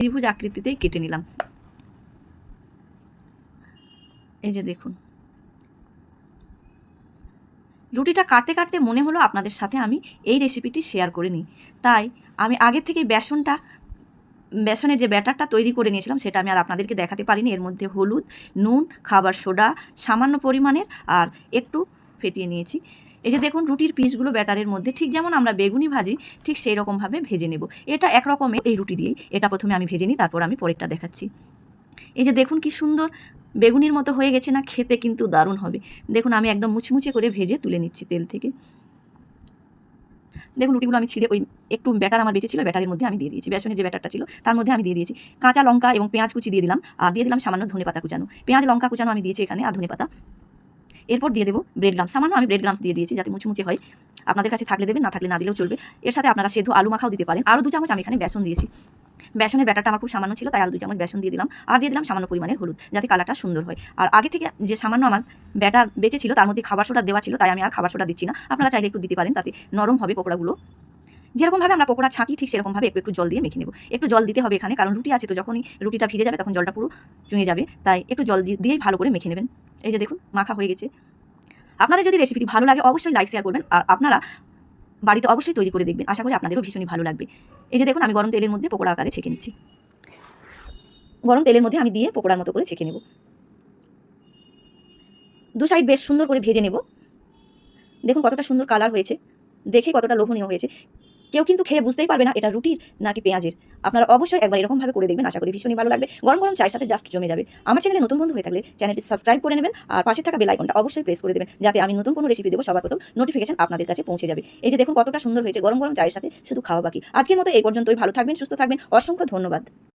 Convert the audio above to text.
ত্রিভুজ আকৃতিতেই কেটে নিলাম। এই যে দেখুন। রুটিটা কাটতে কাটতে মনে হলো আপনাদের সাথে আমি এই রেসিপিটি শেয়ার করে নিই। তাই আমি আগে থেকে বেসনটা, বেসনের যে ব্যাটারটা তৈরি করে নিয়েছিলাম সেটা আমি আর আপনাদেরকে দেখাতে পারিনি। এর মধ্যে হলুদ, নুন, খাবার সোডা, সামান্য পরিমাণের আর একটু ফেটিয়ে নিয়েছি। এই যে দেখুন, রুটির পিসগুলো ব্যাটারের মধ্যে, ঠিক যেমন আমরা বেগুনি ভাজি, ঠিক সেই রকমভাবে ভেজে নেব। এটা একরকমের এই রুটি দিয়েই। এটা প্রথমে আমি ভেজে নিই, তারপর আমি পরেরটা দেখাচ্ছি। এই যে দেখুন, কি সুন্দর বেগুনির মতো হয়ে গেছে না, খেতে কিন্তু দারুণ হবে। দেখুন, আমি একদম মুচমুচে করে ভেজে তুলে নিচ্ছি তেল থেকে। দেখুন, রুটিগুলো আমি ছিঁড়ে ওই একটু ব্যাটার আমার বেঁচে ছিল, ব্যাটারের মধ্যে আমি দিয়ে দিয়েছি। বেসনের যে ব্যাটারটা ছিল, তার মধ্যে আমি দিয়ে দিয়েছি। কাঁচা লঙ্কা এবং পেঁয়াজ কুচি দিয়ে দিলাম, আর দিয়ে দিলাম সামান্য ধনে পাতা কুচানো। পেঁয়াজ, লঙ্কা কুচানো আমি দিয়েছি এখানে, আর ধনে পাতা এরপর দিয়ে দেবো ব্রেড গ্রামস সামান্য আমি ব্রেড গ্রামস দিয়ে দিয়েছি যাতে মুচমুচে হয়। আপনাদের কাছে থাকলে দেবেন, না থাকলে না দিলেও চলবে। এর সাথে আপনারা সেদ্ধ আলু মাখাও দিতে পারেন। আরও দু চামচ আমি এখানে বেসন দিয়েছি। বেসনের ব্যাটারটা আমার খুব সামান্য ছিল, তাই আরও দু চামচ বেসন দিয়ে দিলাম। আর দিয়ে দিলাম সামান্য পরিমাণের হলুদ, যাতে কালারটা সুন্দর হয়। আর আগে থেকে যে সামান্য আমার ব্যাটার বেঁচে ছিল, তার মধ্যে খাবার সোডা দেওয়া ছিল, তাই আমি আর খাবার সোডা দিচ্ছি না। আপনারা চাইলে একটু দিতে পারেন, তাতে নরম হবে পকোড়াগুলো। যেরকমভাবে আমরা পকোড়া ছাঁকি, ঠিক সেরকমভাবে একটু একটু জল দিয়ে মেখে নেব। একটু জল দিতে হবে এখানে, কারণ রুটি আছে তো, যখনই রুটিটা ভিজে যাবে, তখন জলটা পুরো চুঁয়ে যাবে। তাই একটু জল দিয়ে- দিয়েই ভালো করে মেখে নেবেন। এই যে দেখুন, মাখা হয়ে গেছে। আপনাদের যদি রেসিপিটি ভালো লাগে, অবশ্যই লাইক শেয়ার করবেন। আর আপনারা বাড়িতে অবশ্যই তৈরি করে দেখবেন। আশা করি আপনাদেরও ভীষণই ভালো লাগবে। এই যে দেখুন, আমি গরম তেলের মধ্যে পকোড়া আকারে ছেঁকে নিচ্ছি। গরম তেলের মধ্যে আমি দিয়ে পকোড়ার মতো করে ছেঁকে নেব। দু সাইড বেশ সুন্দর করে ভেজে নেব। দেখুন কতটা সুন্দর কালার হয়েছে। দেখে কতটা লোভনীয় হয়েছে। কেউ কিন্তু খেয়ে বুঝতেই পারবে না এটা রুটির নাকি পেঁয়াজের। আপনারা অবশ্যই একবার এরকমভাবে করে দেখবেন, আশা করি ভীষণই ভালো লাগবে। গরম গরম চায়ের সাথে জাস্ট জমে যাবে। আমার চ্যানেলে নতুন বন্ধু হয়ে থাকলে চ্যানেলটি সাবস্ক্রাইব করে নেবেন আর পাশে থাকা বেল আইকনটা অবশ্যই প্রেস করে দেবেন, যাতে আমি নতুন কোনো রেসিপি দেবো, সবার প্রথম নোটিফিকেশন আপনাদের কাছে পৌঁছে যাবে। এই যে দেখুন কতটা সুন্দর হয়েছে গরম গরম চায়ের সাথে, শুধু খাওয়া বাকি। আজকের মতো এই পর্যন্তই, ভালো থাকবেন, সুস্থ থাকবেন, অসংখ্য ধন্যবাদ।